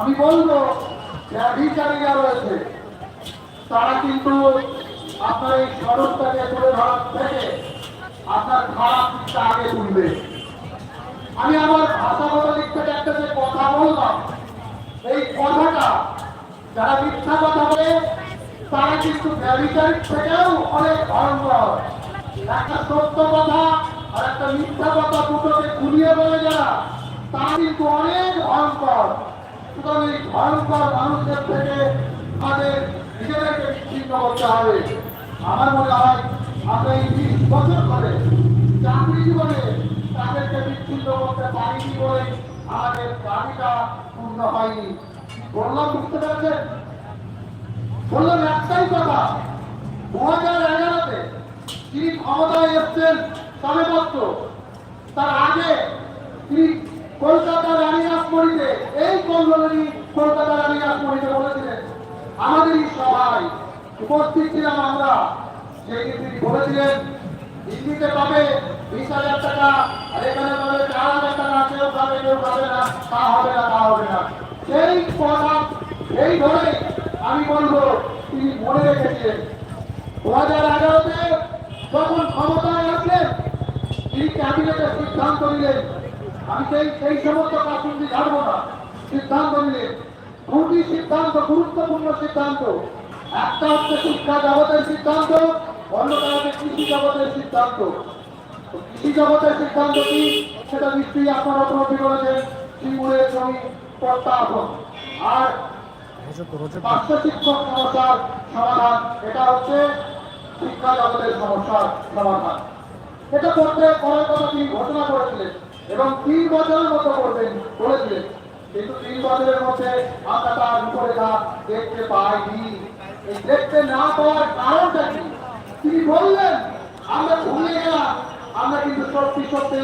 আমি বলব ব্যভিচারীরা রয়েছে, তারা কিন্তু আপনার এই সড়কটাকে তুলে ধরার থেকে আপনার খারাপ দিকটা আগে তুলবে। আমি আমার ভাষাগত দিক থেকে একটা যে কথা বললাম, এই কথাটা যারা মিথ্যা কথা বলে, তারা কিন্তু ব্যবচারিক থেকেও অনেক ভয়ঙ্কর। একটা সত্য কথা আর একটা মিথ্যা কথা দুটোকে ঘুরিয়ে বলে যারা, তারা কিন্তু অনেক ভয়ঙ্কর। সুতরাং এই ভয়ঙ্কর মানুষদের থেকে আমাদের নিজেদেরকে বিচ্ছিন্ন করতে হবে। আমার মনে হয়, আমরা এই বিশ বছর ধরে চাকরি জীবনে তাদেরকে বিচ্ছিন্ন করতে পারিনি বলে আমাদের দাবিটা পূর্ণ হয়নি। বললাম, বুঝতে পেরেছেন? বললাম, একটাই কথা দু হাজার এগারোতে তিনি ক্ষমতায় এসছেন সবেমাত্র। তার আগে তিনি কলকাতা রানী রাসমণিতে এই কল্যাণী কলকাতা রানী রাসমণিতে বলেছিলেন, আমাদেরই সভায় উপস্থিত ছিলাম আমরা। সেই তিনি বলেছিলেন, দিল্লিতে পাবে বিশ হাজার টাকা, আর এখানে পাবে চার হাজার টাকা, কেউ পাবে কেউ পাবে না, তা হবে না, তা হবে না। সেই কথা এই ধরে আমি বলব, তিনি মনে রেখেছিলেন। দু হাজার এগারোতে যখন ক্ষমতায় আসলেন, তিনি ক্যাবিনেটের সিদ্ধান্ত নিলেন। আমি সেই সেই সমস্ত কাকুন্দি ছাড়বো না। সিদ্ধান্ত নিলেন দুটি সিদ্ধান্ত, গুরুত্বপূর্ণ সিদ্ধান্ত। একটা হচ্ছে শিক্ষা জগতের সিদ্ধান্ত অন্যটা হচ্ছে কৃষি জগতের সিদ্ধান্ত। কৃষি জগতের সিদ্ধান্ত কি? সেটা নিশ্চয়ই আপনারা উপলব্ধি করেছেন সিঙ্গুরের জমি প্রত্যাহন আর পার্শ্ব শিক্ষক সমস্যার সমাধান, এটা হচ্ছে শিক্ষা জগতের সমস্যার সমাধান। এটা করতে করার কথা তিনি ঘোষণা করেছিলেন। এবং তিন বছরের মতো করবেন, বলেছিলেন। কিন্তু তিন বছরের মধ্যে আমরা তার উপরে তা দেখতে পাইনি। দেখতে না পাওয়ার কারণটা কি? তিনি বললেন, আমরা ভুলে গেলাম। আমরা কিন্তু সত্যি সত্যি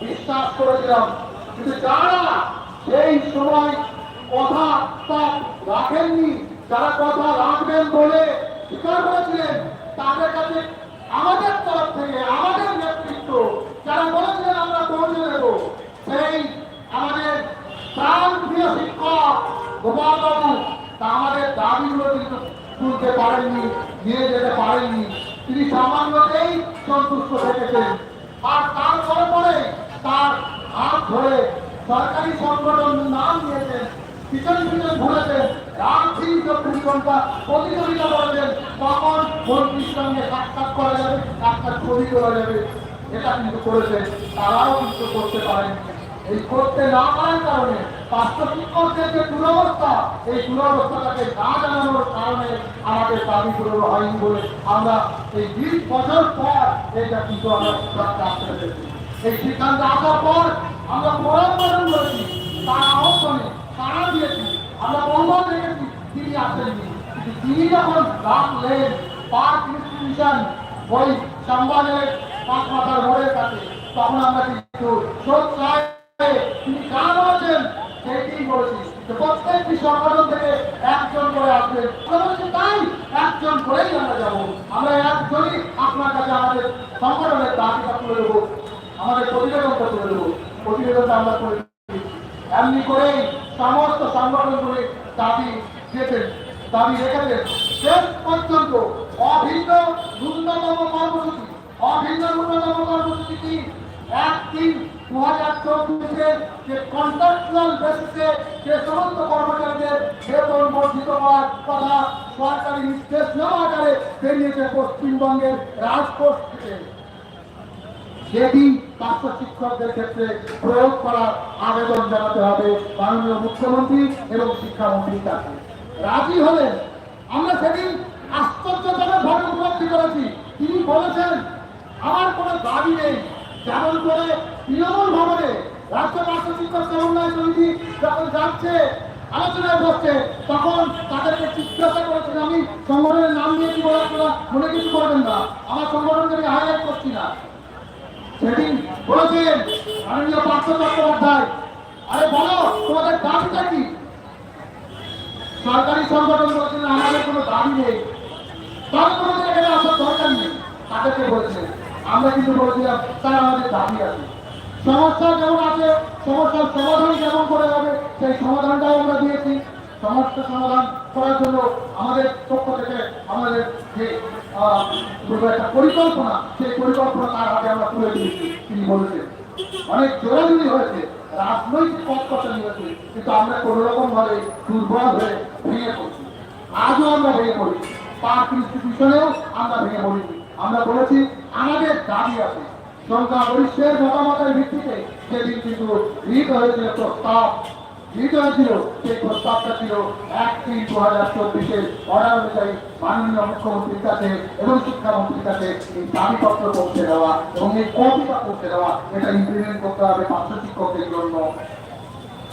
বিশ্বাস করেছিলাম। কিন্তু যারা সেই সময় কথা তা রাখেননি, যারা কথা রাখবেন বলে স্বীকার করেছিলেন, তাদের কাছে আমাদের তরফ থেকে আমাদের নেতৃত্ব যারা বলেছিলেন আমরা পৌঁছে দেব সেই আমাদের প্রাণ প্রিয় শিক্ষক গোপাল বাবু তা আমাদের দাবিগুলো কিন্তু তুলতে পারেননি নিয়ে যেতে পারেননি তিনি সামান্যতেই সন্তুষ্ট থেকেছেন আর তারপরে পরে তার হাত ধরে সরকারি সংগঠন নাম নিয়েছেন পিছন পিছন ঘুরেছেন রাজনীতি চব্বিশ ঘণ্টা প্রতিযোগিতা করেছেন তখন মন্ত্রীর সঙ্গে সাক্ষাৎ করা যাবে তোলা যাবে, এটা কিন্তু করেছেন তারাও কিন্তু করতে পারেন। এই করতে না পারার কারণে পার্শ্ব শিক্ষকদের যে দুরবস্থা, এই দুরবস্থাটাকে না জানানোর কারণে আমাদের দাবি পূরণ হয়নি বলে আমরা এই বিশ বছর পর এটা কিন্তু আমরা এই সিদ্ধান্তে আসার পর আমরা পরম্পরা করেছি তার আহ্বানে তারা দিয়েছি, আমরা বহুবার দেখেছি, তিনি আসেননি। তিনি যখন রাখলেন, পার্ক ইনস্টিটিউশন ওই সম্বাদের পাঁচ মাথার মোড়ের কাছে। তখন আমরা কিন্তু সোচ্চায় তিনি কাজ আছেন সেইটাই বলেছি। প্রত্যেকটি সংগঠন থেকে একজন করে আসবে। তাই একজন করেই আমরা যাব। আমরা একজনই আপনার কাছে আমাদের সংগঠনের দাবিটা তুলে দেবো। আমাদের প্রতিবেদনটা তুলে দেবো। প্রতিবেদনটা আমরা করে এমনি করেই সমস্ত সংগঠনগুলি দাবি দিয়েছেন, দাবি রেখেছেন। শেষ পর্যন্ত অভিন্ন ন্যূনতম কর্মসূচি। অভিন্ন ন্যূনতম কর্মসূচি কি? এক তিন দু হাজার চব্বিশে যে কন্ট্রাকচুয়াল বেসিসে যে সমস্ত কর্মচারীদের বেতন বর্ধিত হওয়ার কথা সরকারি নির্দেশ নেওয়া আকারে বেরিয়েছে পশ্চিমবঙ্গের রাজকোষ থেকে সেটি পার্শ্ব শিক্ষকদের ক্ষেত্রে প্রয়োগ করার আবেদন জানাতে হবে মাননীয় মুখ্যমন্ত্রী এবং শিক্ষামন্ত্রীর কাছে। রাজি হলেন। আমরা সেদিন আশ্চর্যজনক ভাবে উপলব্ধি করেছি। তিনি বলেছেন, আমার কোনো দাবি নেই। যেমন করে তৃণমূল ভবনে রাজ্য পার্শ্ব শিক্ষক সমন্বয় সমিতি যখন যাচ্ছে, আলোচনায় বসছে, তখন তাদেরকে জিজ্ঞাসা করেছেন, আমি সংগঠনের নাম নিয়ে কি বলার আপনারা মনে কিছু করবেন না। আমার সংগঠনকে আমি হাইলাইট করছি না। সেদিন বলেছেন, মাননীয় পার্থ চট্টোপাধ্যায়, আরে বলো, তোমাদের দাবিটা কি? সরকারি সংগঠন বলছেন, আমাদের কোনো দাবি নেই। আমরা কিন্তু সমস্যা যেমন আছে সমস্যার সমাধান কেমন করে সেই সমাধানটাও আমরা দিয়েছি সমস্যা সমাধান করার পরিকল্পনা সেই পরিকল্পনা তার আমরা তুলে দিয়েছি তিনি অনেক হয়েছে রাজনৈতিক পথ কথা হয়েছে কিন্তু আমরা কোনো রকম ভাবে দুর্বল হয়ে ভেঙে পড়ছি। আজও আমরা ভেঙে পড়ি পার্ক ইনস্টিটিউশনেও আমরা বলেছি, আমাদের দাবি আছে। সংখ্যাগরিষ্ঠের মতামতের ভিত্তিতে সেদিন কিন্তু গৃহীত হয়েছিল প্রস্তাব, গৃহীত হয়েছিল, সেই প্রস্তাবটা ছিল এক তিন দু হাজার চব্বিশের অর্ডার অনুযায়ী মাননীয় মুখ্যমন্ত্রীর কাছে এবং শিক্ষামন্ত্রীর কাছে এই দাবিপত্র পৌঁছে দেওয়া এবং এই কপিটা পৌঁছে দেওয়া, এটা ইমপ্লিমেন্ট করতে হবে পার্শ্ব শিক্ষকদের জন্য।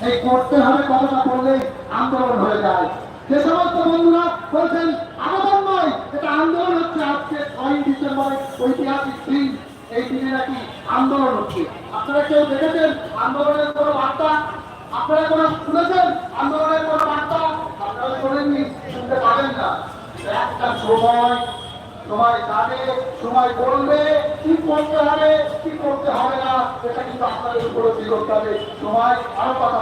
এই করতে হবে কথাটা বললে আন্দোলন হয়ে যায়। যে সমস্ত বন্ধুরা বলছেন, আবেদন নয়, এটা আন্দোলন হচ্ছে আজকে ছয় ডিসেম্বর ঐতিহাসিক দিন। এই দিনে নাকি আন্দোলন হচ্ছে। আপনারা কেউ দেখেছেন আন্দোলনের কোনো বার্তা? আপনারা কোনো শুনেছেন আন্দোলনের কোনো বার্তা? আপনারা শোনেননি, শুনতে পারেন না। একটা সময় সময় যাবে সময় বলবে, কি করতে হবে, কি করতে হবে না, এটা কিন্তু আপনাদের উপরে করতে হবে সময় আরও কথা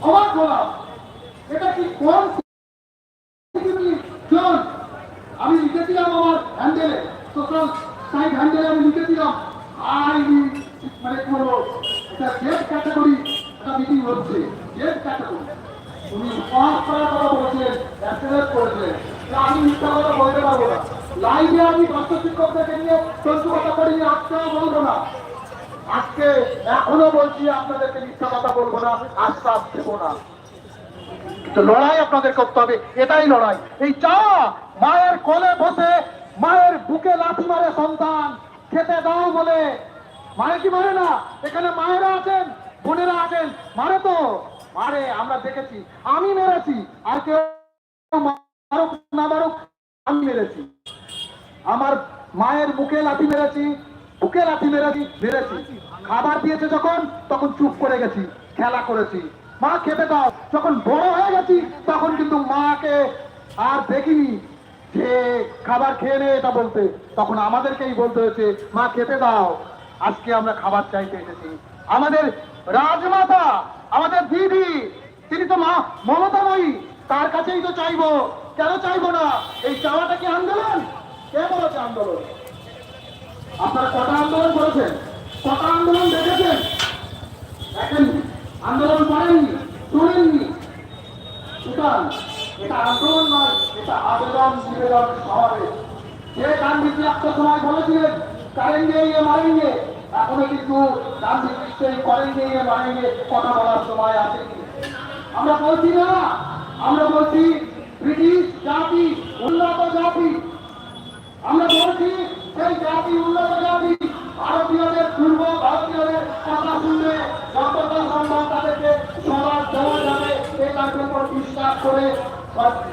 অবাক হলাম এটা কি কোন আমি লিখেছিলাম আমার হ্যান্ডেলে সোশ্যাল সাইট হ্যান্ডেলে আমি লিখেছিলাম আই মানে কি বলব এটা জেড ক্যাটাগরি একটা মিটিং হচ্ছে জেড ক্যাটাগরি উনি পাঁচ করার কথা বলেছিলেন অ্যাক্সেলেট করেছিলেন আমি মিথ্যা কথা বলতে পারব না। লাইভে আমি পার্শ্ব শিক্ষকদেরকে নিয়ে চলছু কথা করি আজকেও বলব না। আজকে এখনও বলছি, আপনাদেরকে মিথ্যা কথা বলব না আশ্বাস দেবো না। লড়াই আপনাদের করতে হবে, এটাই লড়াই। এই চা মায়ের কোলে বসে, মায়ের বুকে লাথি মারে সন্তান, খেতে দাও বলে। মারে কি মারে না? এখানে মায়েরা আছেন, বোনেরা আছেন, মারে তো। মারে, আমরা দেখেছি, আমি মেরেছি, আর কেউ মারুক না মারুক, আমি মেরেছি। আমার মায়ের বুকে লাথি মেরেছি বুকে লাথি মেরেছি মেরেছি খাবার দিয়েছে যখন, তখন চুপ করে গেছি, খেলা করেছি। মা, খেতে দাও। যখন বড় হয়ে গেছি, তখন কিন্তু মাকে আর দেখিনি যে খাবার খেয়ে নে এটা বলতে। তখন আমাদেরকেই বলতে হয়েছে, মা, খেতে দাও। আজকে আমরা খাবার চাইতে এসেছি। আমাদের রাজমাতা, আমাদের দিদি, তিনি তো মা, মমতাময়ী, তার কাছেই তো চাইব। কেন চাইব না? এই চাওয়াটা কি আন্দোলন? কে বলেছে আন্দোলন? আপনারা কটা আন্দোলন করেছেন? কটা আন্দোলন দেখেছেন? দেখেন আন্দোলন করেননি শোনেননি সুতরাং এটা আন্দোলন নয়, এটা আবেদন নিবেদন সমাবেশ যে গান্ধীজি একটা সময় বলেছিলেন কারেঙ্গে ইয়ে মারেঙ্গে এখনও কিন্তু গান্ধী সেই করেঙ্গে ইয়ে মারেঙ্গে কথা বলার সময় আছে আমরা বলছি না, আমরা বলছি ব্রিটিশ জাতি, উন্নত জাতি। আমরা বলছি সেই জাতি উন্নত জাতি, ভারতীয়দের পূর্ব, ভারতীয়দের কথা শুনলে যতটা সম্ভব তাদেরকে সবার দেওয়া যাবে এই কাজের উপর বিশ্বাস করে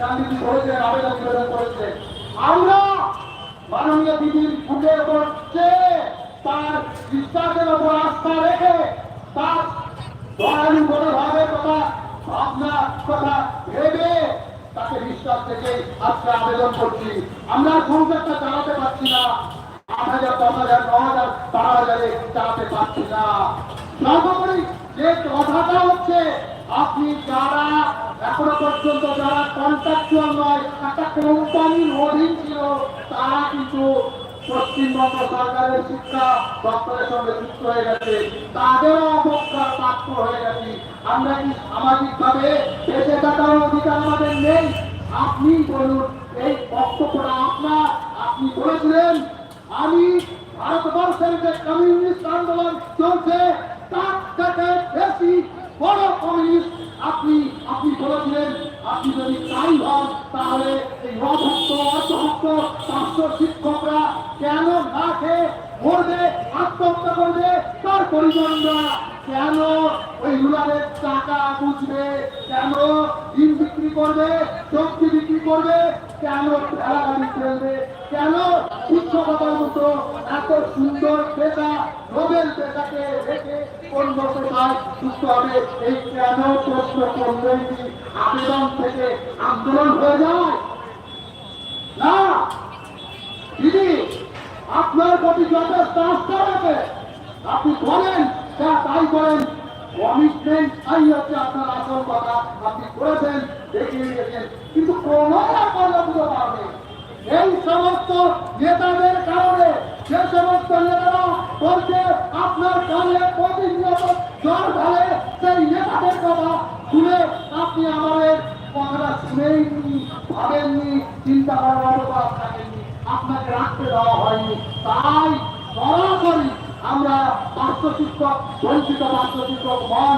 গান্ধীজি বলেছেন, আবেদন নিবেদন করেছে। আমরা মাননীয় দিদির বুকের উপর চেয়ে তার বিশ্বাসের উপর আস্থা রেখে তার দয়ালু মনোভাবের কথা ভাবনা কথা ভেবে তাকে বিশ্বাস থেকে আজকে আবেদন করছি। আমরা সংসারটা চালাতে পারছি না। আট হাজার, দশ হাজার, ন হাজার, বারো হাজারে চালাতে পারছি না। সর্বোপরি যে কথাটা হচ্ছে, আপনি যারা এখনও পর্যন্ত যারা কন্ট্রাকচুয়াল নয়, একটা কোম্পানির অধীন ছিল, তারা কিন্তু পশ্চিমবঙ্গ সরকারের শিক্ষা দপ্তরের সঙ্গে যুক্ত হয়ে গেছে। তাদেরও অবক্ষার পাত্র হয়ে গেছে। আমরা কি সামাজিক ভাবে বেঁচে থাকার অধিকার আমাদের নেই? আপনি বলুন, এই বক্তব্যটা আপনার। আপনি বলেছিলেন, আমি ভারতবর্ষের যে কমিউনিস্ট আন্দোলন চলছে, তার থেকে বেশি বড় কমিউনিস্ট আপনি আপনি বলেছিলেন আপনি যদি তাই হন তাহলে এই অভক্ত অর্থভক্ত পাঁচশো শিক্ষকরা কেন না খেয়ে মরবে করবে তার পরিজনরা কেন ওই রুলারের টাকা বুঝবে কেন ডিম বিক্রি করবে সবজি বিক্রি করবে কেন গাড়ি ফেলবে কেন শিক্ষকতার মতো এত সুন্দর পেশা নোবেল পেশাকে রেখে অন্য পেশায় যুক্ত হবে? এই কেন প্রশ্ন করলেন কি? আবেদন থেকে আন্দোলন হয়ে যায়? না। দিদি, আপনার প্রতি যথেষ্ট আস্থা আছে আপনি করেন যা তাই করেন। কমিটমেন্ট তাই হচ্ছে আপনার আসল কথা। আপনি করেছেন। কিন্তু কোনো এই সমস্ত নেতাদের কারণে, যে সমস্ত নেতারা বলছে, আপনার কানে প্রতিনিয়ত জ্বর ঢালে সেই নেতাদের কথা শুনে আপনি আমাদের কথাটা শুনেইনি ভাবেননি চিন্তা করার থাকেননি। আপনাকে রাখতে দেওয়া হয়নি। তাই সরাসরি আমরা পার্শ্ব শিক্ষক বঞ্চিত পার্শ্ব শিক্ষক মন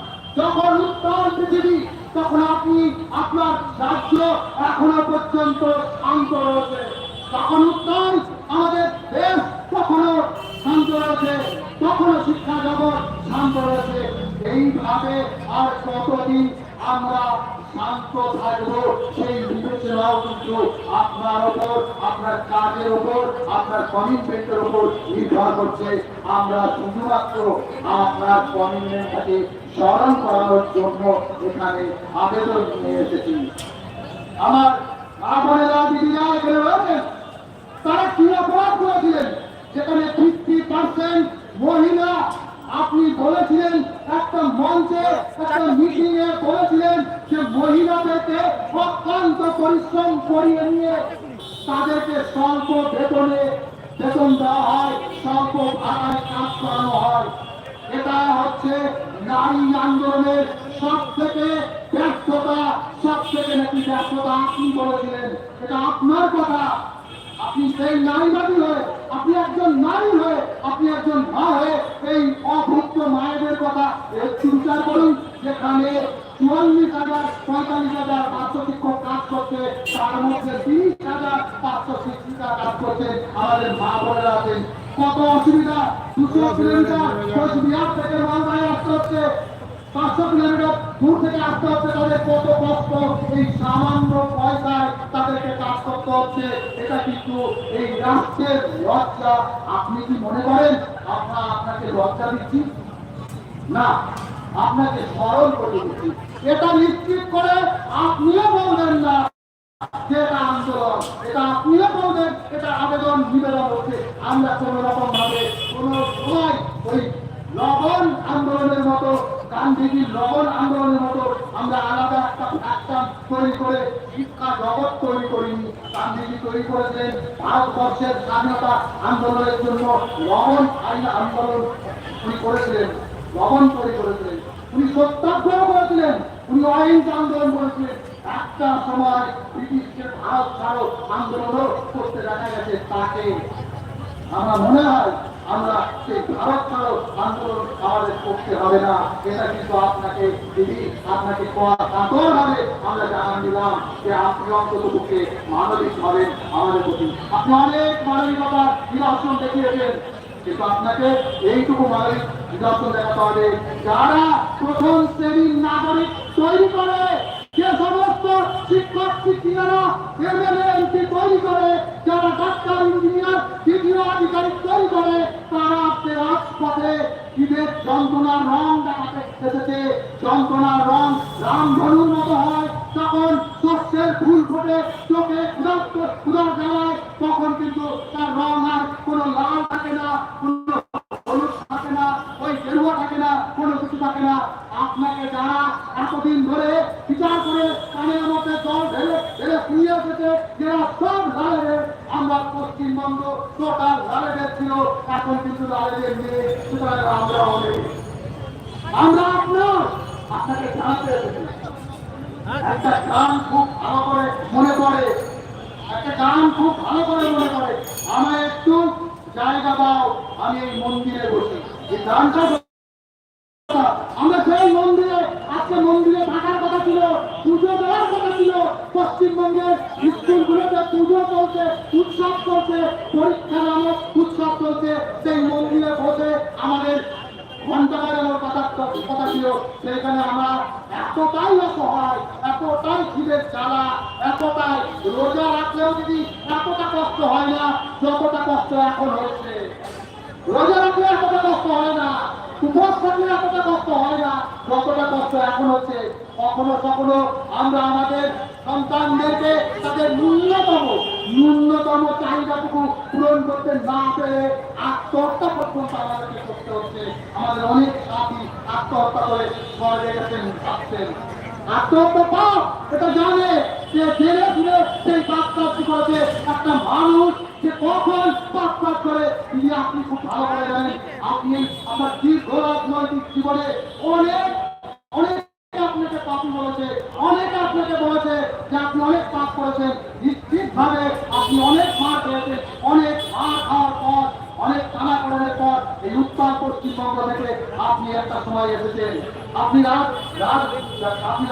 যখন উত্তর পৃথিবী, তখন আপনি আপনার রাজ্য এখনও পর্যন্ত শান্ত রয়েছে। তখন উত্তর আমাদের দেশ তখনও শান্ত রয়েছে তখনও শিক্ষা জগৎ শান্ত রয়েছে। এইভাবে আর কতদিন আমরা শান্ত থাকব সেই বিবেচনাও কিন্তু আপনার ওপর, আপনার কাজের ওপর, আপনার কমিটমেন্টের ওপর নির্ভর করছে। আমরা শুধুমাত্র আপনার কমিটমেন্টটাকে স্মরণ করানোর জন্য এখানে আবেদন নিয়ে এসেছি। আমার তারা কি অপরাধ করেছিলেন? যেখানে ফিফটি পার্সেন্ট মহিলা আপনি বলেছিলেন একটা মঞ্চে, একটা মিটিং এ বলেছিলেন যে মহিলাদেরকে অত্যন্ত পরিশ্রম করিয়ে নিয়ে তাদেরকে স্বল্প বেতনে বেতন দেওয়া হয়, স্বল্প ভাড়ায় কাজ করানো হয়। এটা হচ্ছে নারী আন্দোলনের সব থেকে ব্যর্থতা সব থেকে নাকি ব্যর্থতা আপনি বলেছিলেন। এটা আপনার কথা। আপনি সেই নারীবাদী হয়ে আপনি একজন নারী হয়ে আপনি একজন মা হয়ে এই অভুক্ত মায়েদের কথা একটু বিচার করুন। যেখানে চুয়াল্লিশ হাজার পঁয়তাল্লিশ হাজার পাঁচশো শিক্ষক কাজ করছে তার মধ্যে তিরিশ হাজার পাঁচশো শিক্ষিকা কাজ করছে আমাদের মা বোনেরা আছেন। কত অসুবিধা? দুশো কিলোমিটার কোচবিহার থেকে মালদায় আসতে হচ্ছে। পাঁচশো কিলোমিটার দূর থেকে আসতে হচ্ছে তাদের কত কষ্ট? এই সামান্য করতে হচ্ছে, এটা কিন্তু এই রাষ্ট্রের লজ্জা। আপনি কি মনে করেন আমরা আপনাকে লজ্জা দিচ্ছি? না, আপনাকে স্মরণ করে দিচ্ছি। এটা নিশ্চিত করে আপনিও বলবেন না যে এটা আন্দোলন, এটা আপনিও বলবেন, এটা আবেদন নিবেদন হচ্ছে। আমরা কোন রকম ভাবে কোন সময় ওই লবণ আন্দোলনের মতো, গান্ধীজির লবণ আন্দোলনের মতো আমরা আলাদা একটা ফ্যাকশন তৈরি করে শিক্ষা জগৎ তৈরি করিনি গান্ধীজি তৈরি করেছেন, ভারতবর্ষের স্বাধীনতা আন্দোলনের জন্য লবণ আইন আন্দোলন উনি করেছিলেন, লবণ তৈরি করেছিলেন। উনি সত্যাগ্রহ করেছিলেন, উনি অহিংস আন্দোলন করেছিলেন। একটা সময় ব্রিটিশকে ভারত ছাড়ো আন্দোলনও করতে দেখা গেছে তাকে। আমার মনে হয় আমরা সেই ভারত ছাড়ো আন্দোলন আমাদের করতে হবে না। এটা কিন্তু আপনাকে দিদি, আপনাকে কাতর ভাবে আমরা জানান দিলাম যে আপনি অন্তত পক্ষে মানবিক হবেন আমাদের প্রতি আপনি অনেক মানবিকতার নিদর্শন দেখিয়েছেন। কিন্তু আপনাকে এইটুকু মানবিক নিদর্শন দেখাতে হবে। যারা প্রথম শ্রেণির নাগরিক তৈরি করে যে সমস্ত শিক্ষক শিক্ষিকারা এমএলএ এমপি তৈরি করে যারা ডাক্তার ইঞ্জিনিয়ার বিভিন্ন আধিকারিক তৈরি করে তারা আজকে রাজপথে ঈদের যন্ত্রণার রং দেখাতে এসেছে যন্ত্রণার রং রামধনুর মতো হয় তখন শস্যের ফুল ফোটে চোখে ক্ষুধার্ত ক্ষুধার জ্বালায় তখন কিন্তু তার রং আর কোনো লাল থাকে না কোনো হলুদ থাকে না ওই গেরুয়া থাকে না কোনো কিছু থাকে না আপনাকে যারা এতদিন ধরে বিচার করে কানের মধ্যে জল ঢেলে ঢেলে শুয়ে এসেছে যারা সব লালের আমরা পশ্চিমবঙ্গ টোটাল লালেদের ছিল, এখন কিন্তু লালেদের নেই, সুতরাং আমরা অনেক আমরা আপনার, আপনাকে জানাতে একটা গান খুব ভালো করে মনে পড়ে। একটা গান খুব ভালো করে মনে পড়ে। আমায় একটু জায়গা দাও, আমি এই মন্দিরে বসি। এই গানটা আমরা সেই মন্দিরে, আজকে মন্দিরে থাকার কথা ছিল, পুজো দেওয়ার কথা ছিল। পশ্চিমবঙ্গের স্কুলগুলোতে পুজো চলছে, উৎসব চলছে পরীক্ষা নামক উৎসব চলছে। সেই মন্দিরে বসে আমাদের ঘণ্টা কথা কথা ছিল। সেইখানে আমরা এতটাই অসহায়, এতটাই খিদের জ্বালা, এতটাই রোজা রাখলেও যদি এতটা কষ্ট হয় না, যতটা কষ্ট এখন হচ্ছে। রোজা রাখলে এতটা কষ্ট হয় না, উপোস থাকলে এতটা কষ্ট হয় না যতটা কষ্ট এখন হচ্ছে, কখনো কখনো আমরা আমাদের সন্তানদেরকে তাদের ন্যূনতম ন্যূনতম চাহিদাটুকু পূরণ করতে না পেরে আত্মহত্যা পর্যন্ত আমাদেরকে করতে হচ্ছে। আমাদের অনেক সাথী আত্মহত্যা করে স্বর্গে গেছেন থাকছেন। আত্মহত্যা এটা জানে যে জেলে ফিরে সেই পাপ কাজটি করেছে। একটা মানুষ যে কখন পাপ করে তিনি আপনি খুব ভালো করে জানেন, আপনি আপনার দীর্ঘ রাজনৈতিক জীবনে অনেক অনেক আপনাকে পাপি বলেছে, অনেক আপনাকে বলেছে যে আপনি অনেক পাপ করেছেন। নিশ্চিত ভাবে আপনি অনেক মার খেয়েছেন, অনেক মার খাওয়ার পর, অনেক টানা করানোর পর এই উত্তর পশ্চিমবঙ্গ থেকে আপনি একটা সময় এসেছেন। আপনি রাজ রাজ, আপনি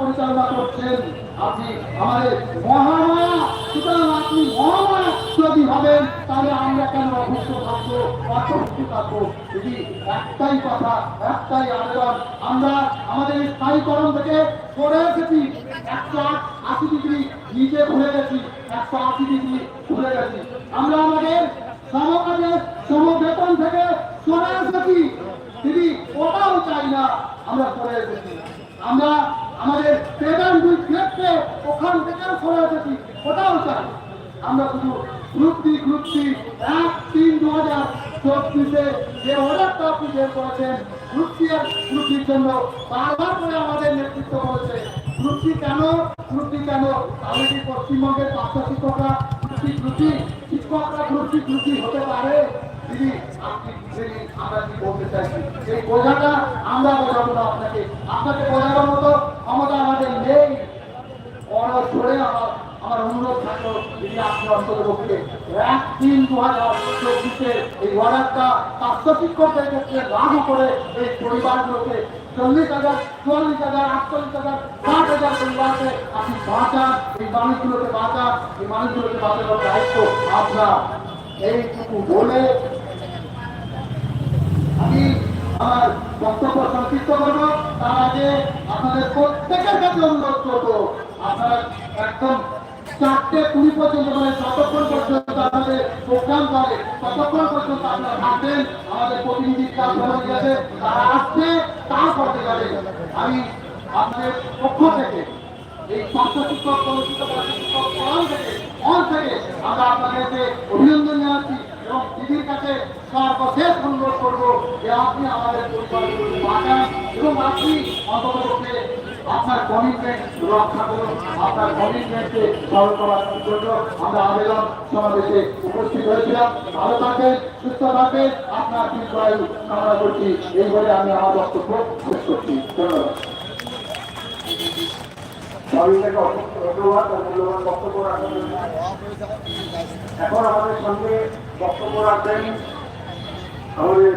পরিচালনা করছেন। আপনি আমাদের মহামায়া সুতরাং আপনি হবেন তাহলে আমরা কেন অভুক্ত থাকব? অসুস্থ থাকব। যদি একটাই কথা, একটাই আবেদন। আমরা আমাদের স্থায়ীকরণ থেকে সরে এসেছি। একশো আশি ডিগ্রি ঘুরে গেছি। একশো আশি ডিগ্রি ঘুরে গেছি। আমরা আমাদের থেকে সরে এসেছি। দিদি, ওটাও চাই না, আমরা সরে এসেছি। আমরা আমাদের দুই ক্ষেত্রে ওখান থেকেও সরে এসেছি। ওটাও চাই। আমরা শুধু গ্রুপ ডি এক তিন দু হাজার চব্বিশে যে অর্ডারটা আপনি বের করেছেন গ্রুপ আর গ্রুপ জন্য বারবার করে আমাদের নেতৃত্ব করেছে গ্রুপ কেন গ্রুপ কেন? তাহলে পশ্চিমবঙ্গের পাঁচটা শিক্ষকরা গ্রুপ সি শিক্ষকরা গ্রুপ সি হতে পারে? আপনাকে। আপনাকে বোঝানোর মতো ক্ষমতা আমাদের নেই। বড় ধরে আমার আমার অনুরোধ থাকল যদি আপনি অন্তত পক্ষে এক তিন দু হাজার এই অর্ডারটা স্বাস্থ্য শিক্ষকদের ক্ষেত্রে লাগু করে এই পরিবারগুলোকে চল্লিশ হাজার, চুয়াল্লিশ হাজার, আটচল্লিশ হাজার, ষাট হাজার পরিবারকে আপনি এই মানুষগুলোকে বলে আমি আমার বক্তব্য সংক্ষিপ্ত করব। তার আগে আপনাদের প্রত্যেকের কাছে অনুরোধ করব, আপনারা একদম চারটে কুড়ি পর্যন্ত মানে যতক্ষণ পর্যন্ত আমাদের প্রোগ্রাম করে ততক্ষণ পর্যন্ত আপনারা থাকবেন, আমাদের প্রতিনিধি কাজ হয়ে গেছে, তারা আসছে তারপরে যাবে। আমি আপনাদের পক্ষ থেকে এই স্বাস্থ্য শিক্ষক ফোরাম থেকে থেকে আমরা আপনাদেরকে অভিনন্দন জানাচ্ছি এবং দিদির কাছে সর্বশেষ অনুরোধ করব যে আপনি আমাদের পরিবারগুলোকে বাঁচান এবং আপনি অন্ততপক্ষে আপনার কমিটমেন্ট রক্ষা করুন, আপনার কমিটমেন্টকে সফল করার জন্য আমরা আবেদন সমাবেশে উপস্থিত হয়েছিলাম। ভালো থাকেন, সুস্থ থাকেন, আপনার দীর্ঘায়ু কামনা করছি। এই বলে আমি আমার বক্তব্য শেষ করছি। ধন্যবাদ। এখন আমাদের সঙ্গে বক্তব্য রাখবেন আমাদের